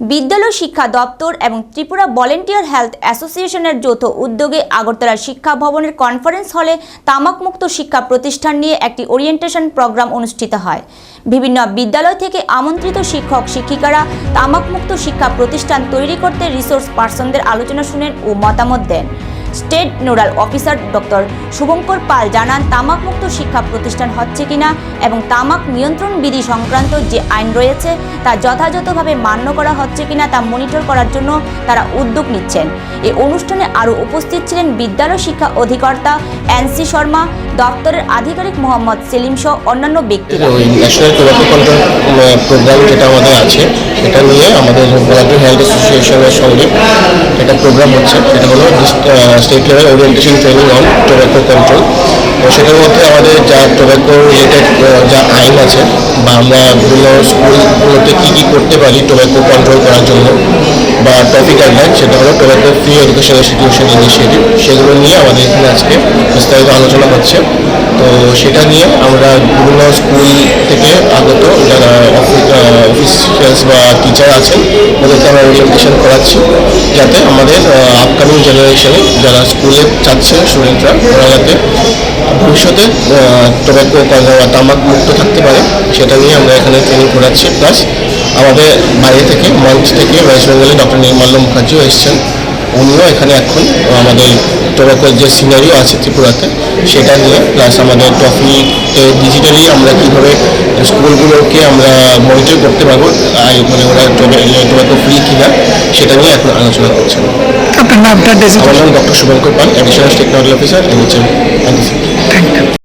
বিদ্যালয় শিক্ষা দপ্তর এবং ত্রিপুরা ভলেন্টিয়ার হেলথ অ্যাসোসিয়েশনের যৌথ উদ্যোগে আগরতলা শিক্ষা ভবনের কনফারেন্স হলে তামাকমুক্ত শিক্ষা প্রতিষ্ঠান নিয়ে একটি ওরিয়েন্টেশন প্রোগ্রাম অনুষ্ঠিত হয়। বিভিন্ন বিদ্যালয় থেকে আমন্ত্রিত শিক্ষক, শিক্ষিকারা তামাকমুক্ত শিক্ষা প্রতিষ্ঠান তৈরি করতে রিসোর্স পার্সনদের আলোচনা শুনেন ও মতামত দেন। State nodal officer doctor Shubhankar Pal জানান তামাকমুক্ত শিক্ষা প্রতিষ্ঠান হচ্ছে কিনা এবং তামাক নিয়ন্ত্রণ বিধি সংক্রান্ত যে আইন রয়েছে, তা যথাযথভাবে মান্য করা হচ্ছে কিনা তা মনিটর করার জন্য তারা উদ্যোগ নিচ্ছেন। এই অনুষ্ঠানে আরও উপস্থিত ছিলেন বিদ্যালয় শিক্ষা অধিকর্তা এনসি শর্মা, দপ্তরের আধিকারিক মোহাম্মদ সেলিম সহ অন্যান্য ব্যক্তিরা। আছে এটা নিয়ে আমাদের হেলথ অ্যাসোসিয়েশনের সঙ্গে প্রোগ্রাম হচ্ছে সেটা হলো state level orientation training on tobacco control তো সেটার মধ্যে আমাদের যা টোব্যাকো রিলেটেড যা আইন আছে, বা আমরা বিভিন্ন স্কুলগুলোতে কী কী করতে পারি টোব্যাকো কন্ট্রোল করার জন্য বা টপিক গাইডলাইন সেটা হলো tobacco free education institution initiative সেগুলো নিয়ে আমাদের এখানে আজকে বিস্তারিত আলোচনা হচ্ছে। তো সেটা নিয়ে আমরা বিভিন্ন স্কুল থেকে আগত যারা অফিসিয়ালস বা টিচার আছেন ওদেরকে আমরা ওরিয়েন্টেশন করাচ্ছি যাতে আমাদের আপকামিং জেনারেশনে যারা স্কুলে যাচ্ছে স্টুডেন্টরা ওরা যাতে ভবিষ্যতে টোব্যাকো তামাক মুক্ত থাকতে পারে, সেটা নিয়ে আমরা এখানে ট্রেনিং করাচ্ছি। প্লাস আমাদের বাইরে থেকে মঞ্চ থেকে ওয়েস্ট বেঙ্গলে ডক্টর নির্মাল্য মুখার্জিও এসছেন। উনিও এখানে এখন আমাদের টোবাকোর যে সিনারিও আছে ত্রিপুরাতে সেটা নিয়ে প্লাস আমাদের টপিতে ডিজিটালি আমরা কীভাবে স্কুলগুলোকে আমরা মনিটর করতে পারব আর মানে ওরা টোবাকো ফ্রি কিনা সেটা নিয়ে এখন আলোচনা করছেন। আমার নাম doctor Shubhankar Pal additional technology officer thank you